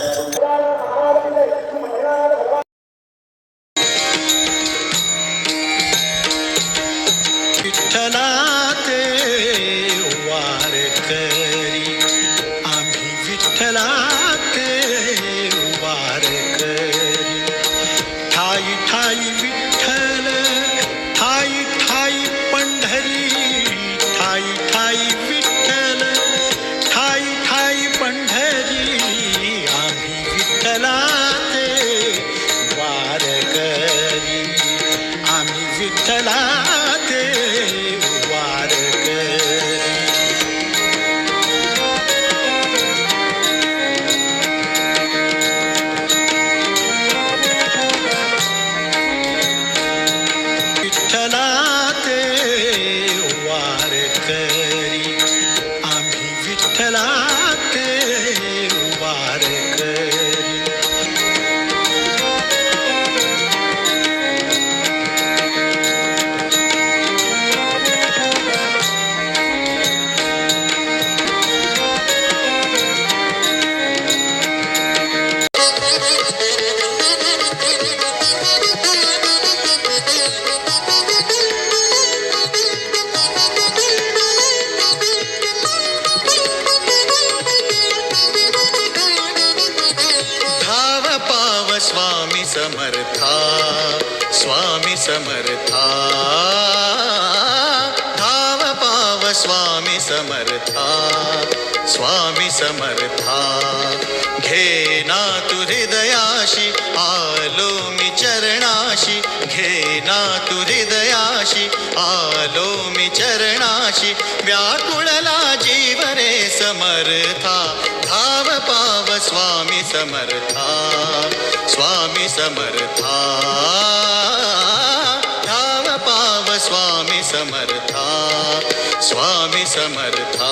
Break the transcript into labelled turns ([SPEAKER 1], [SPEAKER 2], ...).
[SPEAKER 1] Thank you. ಕಳಾ समर्था, स्वामी समर्था। धाम पाव स्वामी समर्था स्वामी समर्था। घे ना तु हृदयाशी, आलो मी चरणाशी। घे ना तु हृदयाशी, आलो मी चरणाशी। व्याकुळला जीव रे समर्था धाव पाव स्वामी समर्था। स्वामी समर्था। धाम पाव स्वामी समर्था। स्वामी समर्था।